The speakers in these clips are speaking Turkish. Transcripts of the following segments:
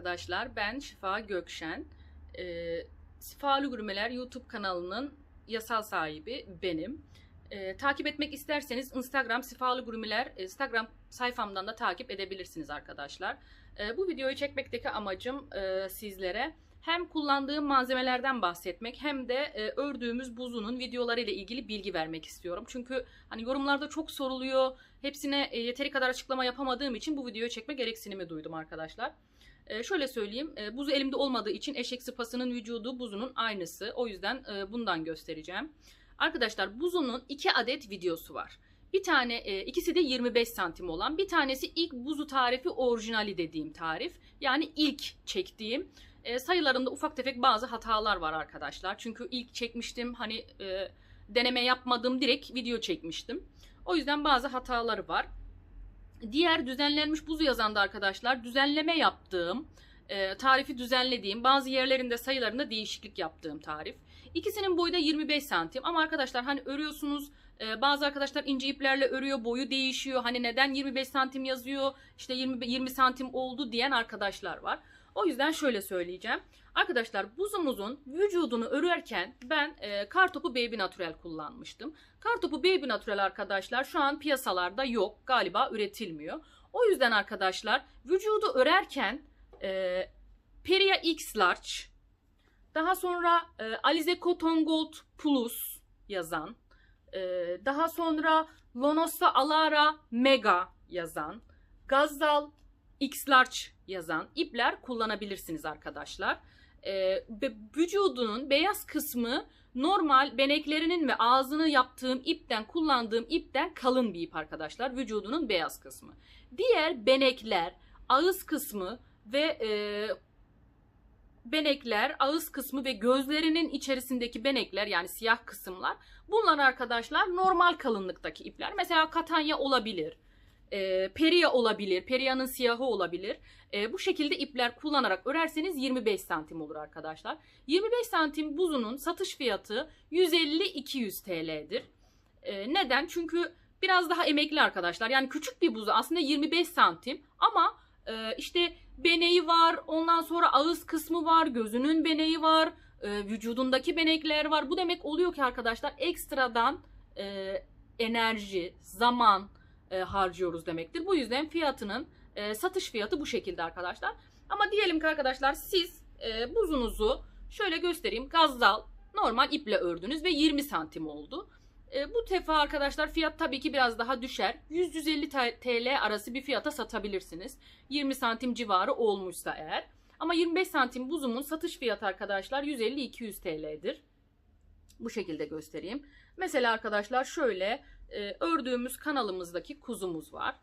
arkadaşlar. Ben Şifa Gökşen. Ee, Şifalı Gurmeler YouTube kanalının yasal sahibi benim. Ee, takip etmek isterseniz Instagram Şifalı Gurmeler Instagram sayfamdan da takip edebilirsiniz arkadaşlar. Ee, bu videoyu çekmekteki amacım e, sizlere hem kullandığım malzemelerden bahsetmek hem de e, ördüğümüz buzunun videoları ile ilgili bilgi vermek istiyorum. Çünkü hani yorumlarda çok soruluyor. Hepsine e, yeteri kadar açıklama yapamadığım için bu videoyu çekme gereksinimi duydum arkadaşlar. E, şöyle söyleyeyim. E, buzu elimde olmadığı için eşek sıpasının vücudu buzunun aynısı. O yüzden e, bundan göstereceğim. Arkadaşlar buzunun iki adet videosu var. Bir tane e, ikisi de 25 santim olan. Bir tanesi ilk buzu tarifi orijinali dediğim tarif. Yani ilk çektiğim. E, sayılarında ufak tefek bazı hatalar var arkadaşlar. Çünkü ilk çekmiştim hani e, deneme yapmadım direkt video çekmiştim. O yüzden bazı hataları var. Diğer düzenlenmiş buzu yazanda arkadaşlar düzenleme yaptığım, e, tarifi düzenlediğim, bazı yerlerinde sayılarında değişiklik yaptığım tarif. İkisinin boyu da 25 santim ama arkadaşlar hani örüyorsunuz e, bazı arkadaşlar ince iplerle örüyor boyu değişiyor. Hani neden 25 santim yazıyor işte 20, 20 santim oldu diyen arkadaşlar var. O yüzden şöyle söyleyeceğim. Arkadaşlar buzumuzun vücudunu örerken ben e, kartopu Baby Natural kullanmıştım. Kartopu Baby Natural arkadaşlar şu an piyasalarda yok. Galiba üretilmiyor. O yüzden arkadaşlar vücudu örerken e, Peria X Large daha sonra e, Alize Cotton Gold Plus yazan e, daha sonra Lonosa Alara Mega yazan Gazal X Large yazan ipler kullanabilirsiniz arkadaşlar. Ee, vücudunun beyaz kısmı normal beneklerinin ve ağzını yaptığım ipten kullandığım ipten kalın bir ip arkadaşlar. Vücudunun beyaz kısmı. Diğer benekler, ağız kısmı ve e, benekler, ağız kısmı ve gözlerinin içerisindeki benekler yani siyah kısımlar bunlar arkadaşlar normal kalınlıktaki ipler. Mesela katanya olabilir e, periya olabilir, periyanın siyahı olabilir. E, bu şekilde ipler kullanarak örerseniz 25 santim olur arkadaşlar. 25 santim buzunun satış fiyatı 150-200 TL'dir. E, neden? Çünkü biraz daha emekli arkadaşlar. Yani küçük bir buzu aslında 25 santim ama e, işte beneği var, ondan sonra ağız kısmı var, gözünün beneği var, e, vücudundaki benekler var. Bu demek oluyor ki arkadaşlar ekstradan e, enerji, zaman, e, harcıyoruz demektir. Bu yüzden fiyatının e, satış fiyatı bu şekilde arkadaşlar. Ama diyelim ki arkadaşlar siz e, buzunuzu şöyle göstereyim. Gazdal normal iple ördünüz ve 20 santim oldu. E, bu defa arkadaşlar fiyat tabii ki biraz daha düşer. 100-150 TL arası bir fiyata satabilirsiniz. 20 santim civarı olmuşsa eğer. Ama 25 santim buzumun satış fiyatı arkadaşlar 150-200 TL'dir. Bu şekilde göstereyim. Mesela arkadaşlar şöyle e, ördüğümüz kanalımızdaki kuzumuz var.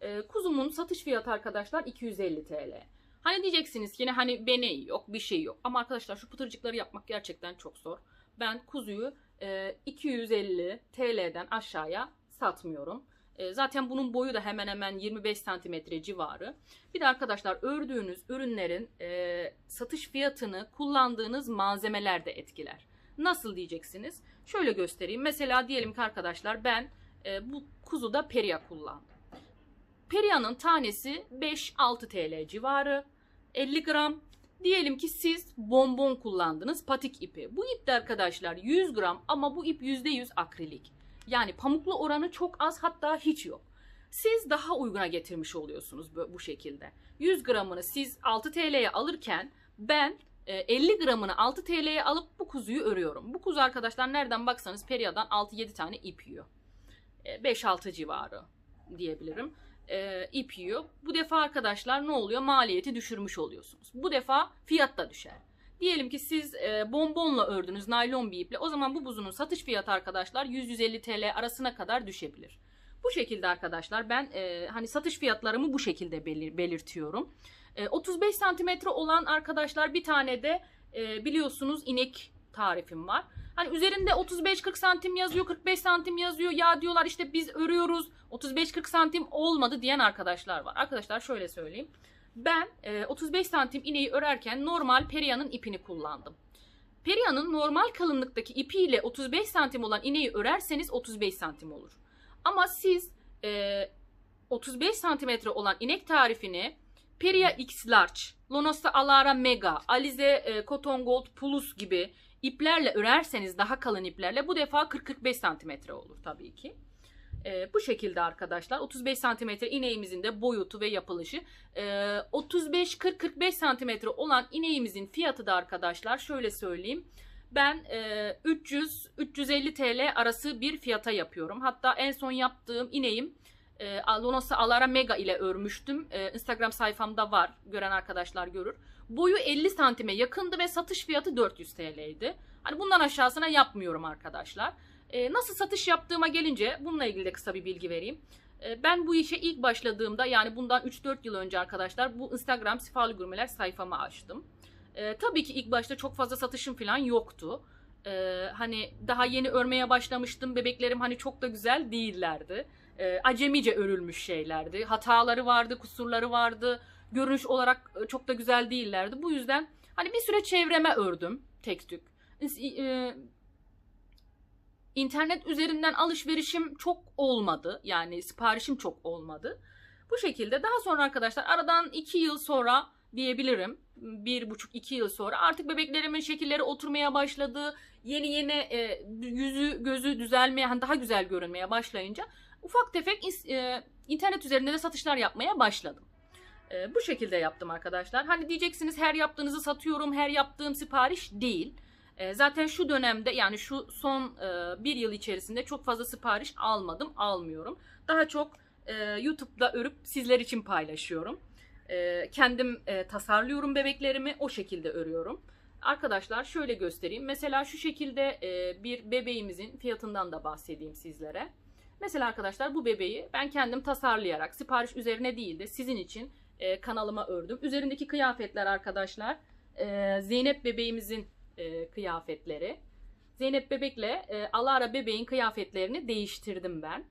E, kuzumun satış fiyatı arkadaşlar 250 TL. Hani diyeceksiniz ki yine hani beneği yok bir şey yok. Ama arkadaşlar şu pıtırcıkları yapmak gerçekten çok zor. Ben kuzuyu e, 250 TL'den aşağıya satmıyorum. E, zaten bunun boyu da hemen hemen 25 santimetre civarı. Bir de arkadaşlar ördüğünüz ürünlerin e, satış fiyatını kullandığınız malzemeler de etkiler. Nasıl diyeceksiniz? Şöyle göstereyim. Mesela diyelim ki arkadaşlar ben e, bu kuzuda Peria kullandım. Peria'nın tanesi 5-6 TL civarı. 50 gram. Diyelim ki siz bonbon kullandınız patik ipi. Bu ip de arkadaşlar 100 gram ama bu ip %100 akrilik. Yani pamuklu oranı çok az hatta hiç yok. Siz daha uyguna getirmiş oluyorsunuz bu şekilde. 100 gramını siz 6 TL'ye alırken ben 50 e, gramını 6 TL'ye alıp bu kuzuyu örüyorum. Bu kuzu arkadaşlar nereden baksanız Peria'dan 6-7 tane ip yiyor. 5-6 e, civarı diyebilirim. E, ip yiyor. Bu defa arkadaşlar ne oluyor? Maliyeti düşürmüş oluyorsunuz. Bu defa fiyat da düşer. Diyelim ki siz e, bonbonla ördünüz naylon bir iple. O zaman bu buzunun satış fiyatı arkadaşlar 100-150 TL arasına kadar düşebilir. Bu şekilde arkadaşlar ben e, hani satış fiyatlarımı bu şekilde belir belirtiyorum. E, 35 santimetre olan arkadaşlar bir tane de e, biliyorsunuz inek tarifim var. Hani üzerinde 35-40 santim yazıyor, 45 santim yazıyor. Ya diyorlar işte biz örüyoruz 35-40 santim olmadı diyen arkadaşlar var. Arkadaşlar şöyle söyleyeyim. Ben e, 35 santim ineği örerken normal Peria'nın ipini kullandım. Peria'nın normal kalınlıktaki ipiyle 35 santim olan ineği örerseniz 35 santim olur. Ama siz e, 35 santimetre olan inek tarifini Peria X Large, Lonosa Alara Mega, Alize e, Cotton Gold Plus gibi iplerle örerseniz daha kalın iplerle bu defa 40-45 santimetre olur tabii ki. E, bu şekilde arkadaşlar 35 santimetre ineğimizin de boyutu ve yapılışı. E, 35-40-45 santimetre olan ineğimizin fiyatı da arkadaşlar şöyle söyleyeyim. Ben e, 300-350 TL arası bir fiyata yapıyorum. Hatta en son yaptığım ineğim e, Lonosa Alara Mega ile örmüştüm. E, Instagram sayfamda var. Gören arkadaşlar görür. Boyu 50 santime yakındı ve satış fiyatı 400 TL'ydi. Hani bundan aşağısına yapmıyorum arkadaşlar. E, nasıl satış yaptığıma gelince bununla ilgili de kısa bir bilgi vereyim. E, ben bu işe ilk başladığımda yani bundan 3-4 yıl önce arkadaşlar bu Instagram Sifalı Gurmeler sayfamı açtım. E, tabii ki ilk başta çok fazla satışım falan yoktu. E, hani daha yeni örmeye başlamıştım. Bebeklerim hani çok da güzel değillerdi. E, acemice örülmüş şeylerdi. Hataları vardı, kusurları vardı. Görünüş olarak e, çok da güzel değillerdi. Bu yüzden hani bir süre çevreme ördüm tek tük. E, internet üzerinden alışverişim çok olmadı. Yani siparişim çok olmadı. Bu şekilde daha sonra arkadaşlar aradan iki yıl sonra diyebilirim. Bir buçuk iki yıl sonra artık bebeklerimin şekilleri oturmaya başladı. Yeni yeni e, yüzü gözü düzelmeye hani daha güzel görünmeye başlayınca ufak tefek e, internet üzerinde de satışlar yapmaya başladım. E, bu şekilde yaptım arkadaşlar. Hani diyeceksiniz her yaptığınızı satıyorum, her yaptığım sipariş değil. E, zaten şu dönemde yani şu son bir yıl içerisinde çok fazla sipariş almadım, almıyorum. Daha çok YouTube'da örüp sizler için paylaşıyorum. Kendim tasarlıyorum bebeklerimi, o şekilde örüyorum. Arkadaşlar şöyle göstereyim. Mesela şu şekilde bir bebeğimizin fiyatından da bahsedeyim sizlere. Mesela arkadaşlar bu bebeği ben kendim tasarlayarak sipariş üzerine değil de sizin için e, kanalıma ördüm. Üzerindeki kıyafetler arkadaşlar e, Zeynep bebeğimizin e, kıyafetleri. Zeynep bebekle e, Alara bebeğin kıyafetlerini değiştirdim ben.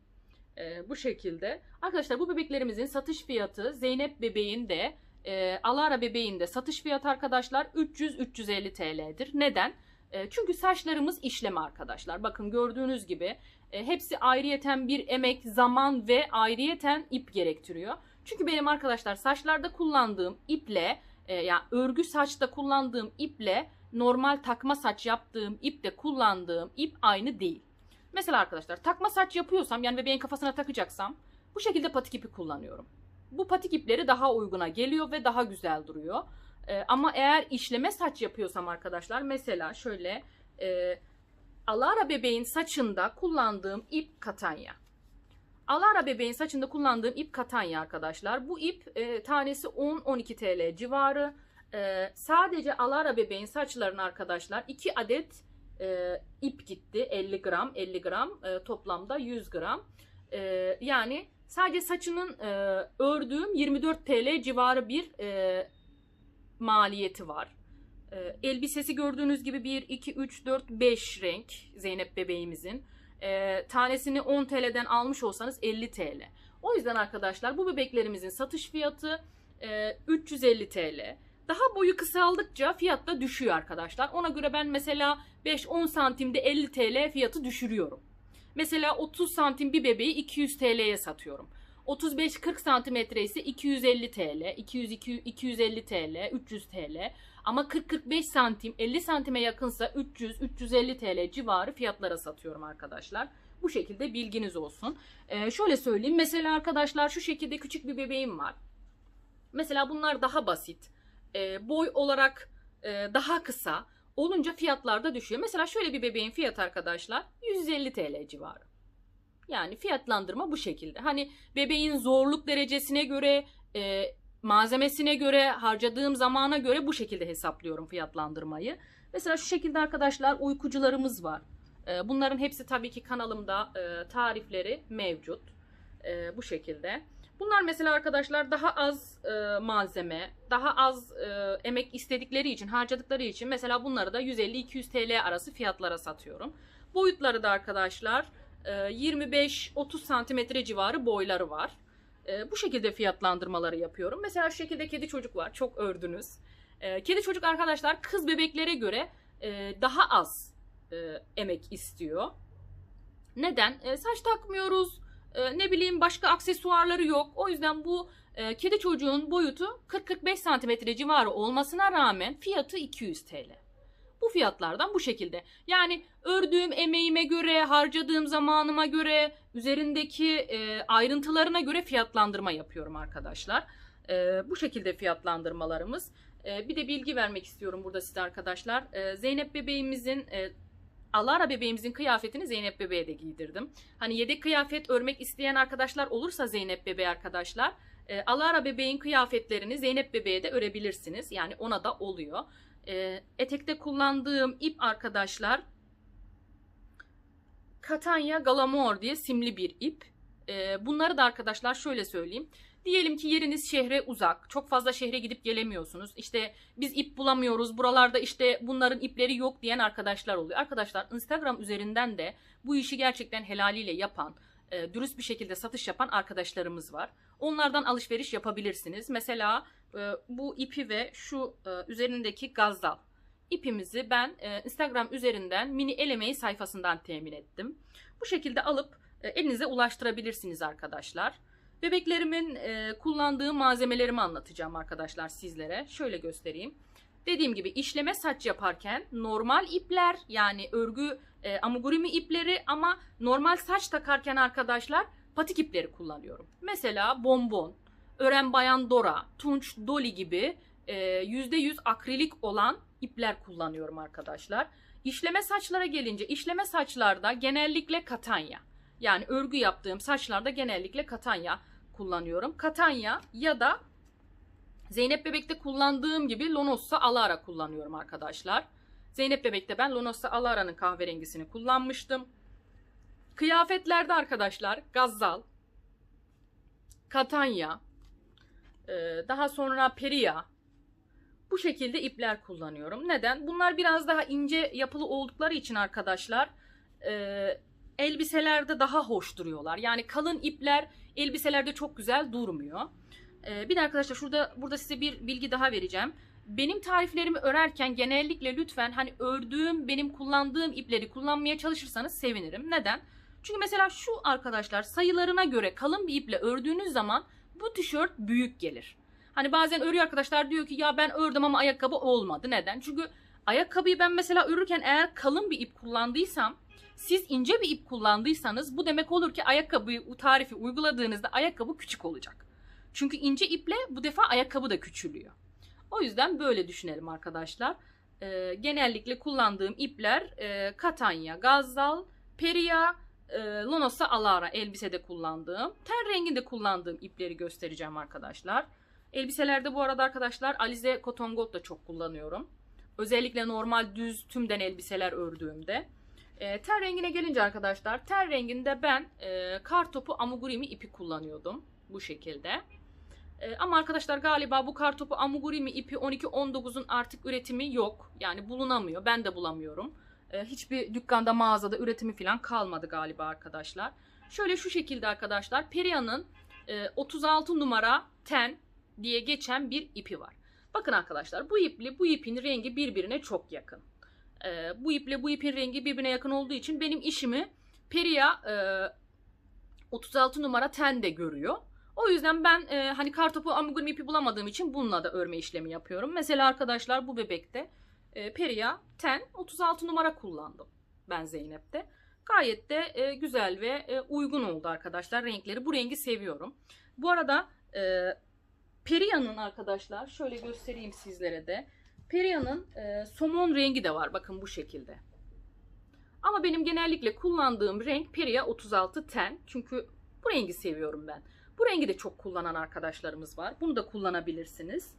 E, bu şekilde. Arkadaşlar bu bebeklerimizin satış fiyatı Zeynep bebeğin de e, Alara bebeğin de satış fiyatı arkadaşlar 300-350 TL'dir. Neden? E, çünkü saçlarımız işleme arkadaşlar. Bakın gördüğünüz gibi e, hepsi ayrıyeten bir emek, zaman ve ayrıyeten ip gerektiriyor. Çünkü benim arkadaşlar saçlarda kullandığım iple e, yani örgü saçta kullandığım iple normal takma saç yaptığım iple kullandığım ip aynı değil. Mesela arkadaşlar takma saç yapıyorsam yani bebeğin kafasına takacaksam bu şekilde patik ipi kullanıyorum. Bu patik ipleri daha uyguna geliyor ve daha güzel duruyor. E, ama eğer işleme saç yapıyorsam arkadaşlar mesela şöyle e, Alara bebeğin saçında kullandığım ip katanya. Alara bebeğin saçında kullandığım ip katanya arkadaşlar. Bu ip e, tanesi 10-12 TL civarı. E, sadece Alara bebeğin saçlarına arkadaşlar 2 adet e, ip gitti. 50 gram, 50 gram e, toplamda 100 gram. E, yani sadece saçının e, ördüğüm 24 TL civarı bir e, maliyeti var. E, elbisesi gördüğünüz gibi 1, 2, 3, 4, 5 renk Zeynep bebeğimizin. E, tanesini 10 TL'den almış olsanız 50 TL. O yüzden arkadaşlar bu bebeklerimizin satış fiyatı e, 350 TL. Daha boyu kısaldıkça fiyat da düşüyor arkadaşlar. Ona göre ben mesela 5-10 santimde 50 TL fiyatı düşürüyorum. Mesela 30 santim bir bebeği 200 TL'ye satıyorum. 35-40 santimetre ise 250 TL, 200, 250 TL, 300 TL. Ama 40-45 santim 50 santime yakınsa 300-350 TL civarı fiyatlara satıyorum arkadaşlar. Bu şekilde bilginiz olsun. Ee, şöyle söyleyeyim. Mesela arkadaşlar şu şekilde küçük bir bebeğim var. Mesela bunlar daha basit. Ee, boy olarak e, daha kısa. Olunca fiyatlar da düşüyor. Mesela şöyle bir bebeğin fiyatı arkadaşlar 150 TL civarı. Yani fiyatlandırma bu şekilde. Hani bebeğin zorluk derecesine göre, e, malzemesine göre, harcadığım zamana göre bu şekilde hesaplıyorum fiyatlandırmayı. Mesela şu şekilde arkadaşlar uykucularımız var. E, bunların hepsi tabii ki kanalımda e, tarifleri mevcut. E, bu şekilde. Bunlar mesela arkadaşlar daha az e, malzeme, daha az e, emek istedikleri için, harcadıkları için mesela bunları da 150-200 TL arası fiyatlara satıyorum. Boyutları da arkadaşlar 25-30 santimetre civarı boyları var. E, bu şekilde fiyatlandırmaları yapıyorum. Mesela şu şekilde kedi çocuk var. Çok ördünüz. E, kedi çocuk arkadaşlar kız bebeklere göre e, daha az emek istiyor. Neden? saç takmıyoruz. ne bileyim başka aksesuarları yok. O yüzden bu Ee, kedi çocuğun boyutu 40-45 santimetre civarı olmasına rağmen fiyatı 200 TL. Bu fiyatlardan bu şekilde. Yani ördüğüm emeğime göre, harcadığım zamanıma göre, üzerindeki e, ayrıntılarına göre fiyatlandırma yapıyorum arkadaşlar. E, bu şekilde fiyatlandırmalarımız. E, bir de bilgi vermek istiyorum burada size arkadaşlar. E, Zeynep bebeğimizin e, Alara bebeğimizin kıyafetini Zeynep bebeğe de giydirdim. Hani yedek kıyafet örmek isteyen arkadaşlar olursa Zeynep bebeği arkadaşlar e, Alara bebeğin kıyafetlerini Zeynep bebeğe de örebilirsiniz. Yani ona da oluyor. E, etekte kullandığım ip arkadaşlar Catania Galamor diye simli bir ip. E, bunları da arkadaşlar şöyle söyleyeyim. Diyelim ki yeriniz şehre uzak. Çok fazla şehre gidip gelemiyorsunuz. İşte biz ip bulamıyoruz. Buralarda işte bunların ipleri yok diyen arkadaşlar oluyor. Arkadaşlar Instagram üzerinden de bu işi gerçekten helaliyle yapan, e, dürüst bir şekilde satış yapan arkadaşlarımız var. Onlardan alışveriş yapabilirsiniz. Mesela e, bu ipi ve şu e, üzerindeki gazdal ipimizi ben e, Instagram üzerinden mini el emeği sayfasından temin ettim. Bu şekilde alıp e, elinize ulaştırabilirsiniz arkadaşlar. Bebeklerimin e, kullandığı malzemelerimi anlatacağım arkadaşlar sizlere. Şöyle göstereyim. Dediğim gibi işleme saç yaparken normal ipler yani örgü e, amigurumi ipleri ama normal saç takarken arkadaşlar patik ipleri kullanıyorum. Mesela bonbon, ören bayan Dora, tunç Dolly gibi e, %100 akrilik olan ipler kullanıyorum arkadaşlar. İşleme saçlara gelince işleme saçlarda genellikle katanya. Yani örgü yaptığım saçlarda genellikle katanya kullanıyorum. Katanya ya da Zeynep Bebek'te kullandığım gibi Lonossa Alara kullanıyorum arkadaşlar. Zeynep Bebek'te ben Lonossa Alara'nın kahverengisini kullanmıştım. Kıyafetlerde arkadaşlar Gazzal, Katanya, e, daha sonra Peria bu şekilde ipler kullanıyorum. Neden? Bunlar biraz daha ince yapılı oldukları için arkadaşlar e, elbiselerde daha hoş duruyorlar. Yani kalın ipler elbiselerde çok güzel durmuyor. Ee, bir de arkadaşlar şurada burada size bir bilgi daha vereceğim. Benim tariflerimi örerken genellikle lütfen hani ördüğüm, benim kullandığım ipleri kullanmaya çalışırsanız sevinirim. Neden? Çünkü mesela şu arkadaşlar sayılarına göre kalın bir iple ördüğünüz zaman bu tişört büyük gelir. Hani bazen örüyor arkadaşlar diyor ki ya ben ördüm ama ayakkabı olmadı. Neden? Çünkü ayakkabıyı ben mesela örürken eğer kalın bir ip kullandıysam siz ince bir ip kullandıysanız bu demek olur ki ayakkabıyı tarifi uyguladığınızda ayakkabı küçük olacak. Çünkü ince iple bu defa ayakkabı da küçülüyor. O yüzden böyle düşünelim arkadaşlar. Ee, genellikle kullandığım ipler e, Katanya, Gazzal, Peria, e, Lonosa Alara elbisede kullandığım. Ten renginde kullandığım ipleri göstereceğim arkadaşlar. Elbiselerde bu arada arkadaşlar Alize Cotton Gold da çok kullanıyorum. Özellikle normal düz tümden elbiseler ördüğümde. E, ten rengine gelince arkadaşlar ten renginde ben e, kar topu amigurumi ipi kullanıyordum bu şekilde. E, ama arkadaşlar galiba bu kar topu amigurumi ipi 12-19'un artık üretimi yok. Yani bulunamıyor. Ben de bulamıyorum. E, hiçbir dükkanda mağazada üretimi falan kalmadı galiba arkadaşlar. Şöyle şu şekilde arkadaşlar Peria'nın e, 36 numara ten diye geçen bir ipi var. Bakın arkadaşlar bu iple bu ipin rengi birbirine çok yakın e, bu iple bu ipin rengi birbirine yakın olduğu için benim işimi Peria e, 36 numara tende görüyor. O yüzden ben e, hani kartopu amigurumi ipi bulamadığım için bununla da örme işlemi yapıyorum. Mesela arkadaşlar bu bebekte e, Peria ten 36 numara kullandım ben Zeynep'te. Gayet de e, güzel ve e, uygun oldu arkadaşlar renkleri. Bu rengi seviyorum. Bu arada e, Peria'nın arkadaşlar şöyle göstereyim sizlere de. Peria'nın e, somon rengi de var. Bakın bu şekilde. Ama benim genellikle kullandığım renk Peria 36 Ten. Çünkü bu rengi seviyorum ben. Bu rengi de çok kullanan arkadaşlarımız var. Bunu da kullanabilirsiniz.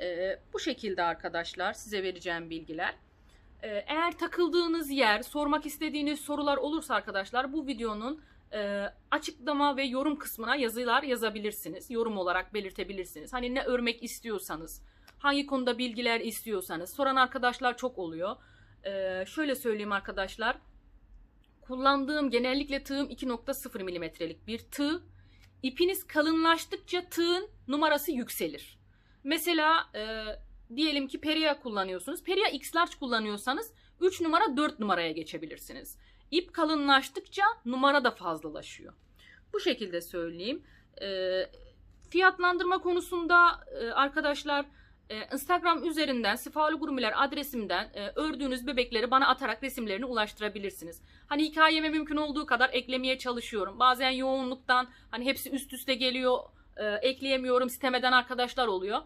E, bu şekilde arkadaşlar size vereceğim bilgiler. E, eğer takıldığınız yer, sormak istediğiniz sorular olursa arkadaşlar bu videonun e, açıklama ve yorum kısmına yazılar yazabilirsiniz. Yorum olarak belirtebilirsiniz. Hani ne örmek istiyorsanız Hangi konuda bilgiler istiyorsanız. Soran arkadaşlar çok oluyor. Ee, şöyle söyleyeyim arkadaşlar. Kullandığım genellikle tığım 2.0 milimetrelik bir tığ. İpiniz kalınlaştıkça tığın numarası yükselir. Mesela e, diyelim ki Peria kullanıyorsunuz. Peria X large kullanıyorsanız 3 numara 4 numaraya geçebilirsiniz. İp kalınlaştıkça numara da fazlalaşıyor. Bu şekilde söyleyeyim. Ee, fiyatlandırma konusunda e, arkadaşlar e, Instagram üzerinden Sifalı Gurmiler adresimden e, ördüğünüz bebekleri bana atarak resimlerini ulaştırabilirsiniz. Hani hikayeme mümkün olduğu kadar eklemeye çalışıyorum. Bazen yoğunluktan hani hepsi üst üste geliyor e, ekleyemiyorum sitemeden arkadaşlar oluyor.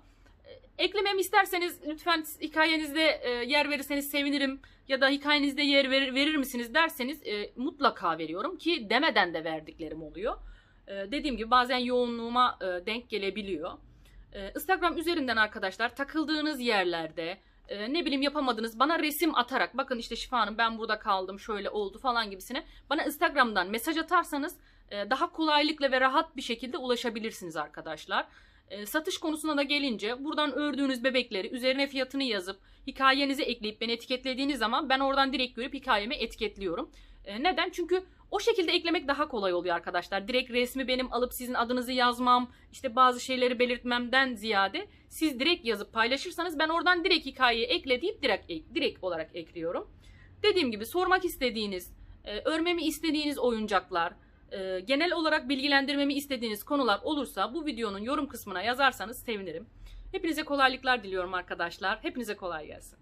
E, eklememi isterseniz lütfen hikayenizde e, yer verirseniz sevinirim. Ya da hikayenizde yer verir, verir misiniz derseniz e, mutlaka veriyorum ki demeden de verdiklerim oluyor. E, dediğim gibi bazen yoğunluğuma e, denk gelebiliyor. E, Instagram üzerinden arkadaşlar takıldığınız yerlerde e, ne bileyim yapamadınız bana resim atarak bakın işte Şifa Hanım ben burada kaldım şöyle oldu falan gibisine bana Instagram'dan mesaj atarsanız e, daha kolaylıkla ve rahat bir şekilde ulaşabilirsiniz arkadaşlar. E, satış konusuna da gelince buradan ördüğünüz bebekleri üzerine fiyatını yazıp hikayenize ekleyip beni etiketlediğiniz zaman ben oradan direkt görüp hikayeme etiketliyorum. E, neden? Çünkü o şekilde eklemek daha kolay oluyor arkadaşlar. Direkt resmi benim alıp sizin adınızı yazmam, işte bazı şeyleri belirtmemden ziyade siz direkt yazıp paylaşırsanız ben oradan direkt hikayeyi ekle deyip direkt, direkt olarak ekliyorum. Dediğim gibi sormak istediğiniz, e, örmemi istediğiniz oyuncaklar, e, genel olarak bilgilendirmemi istediğiniz konular olursa bu videonun yorum kısmına yazarsanız sevinirim. Hepinize kolaylıklar diliyorum arkadaşlar. Hepinize kolay gelsin.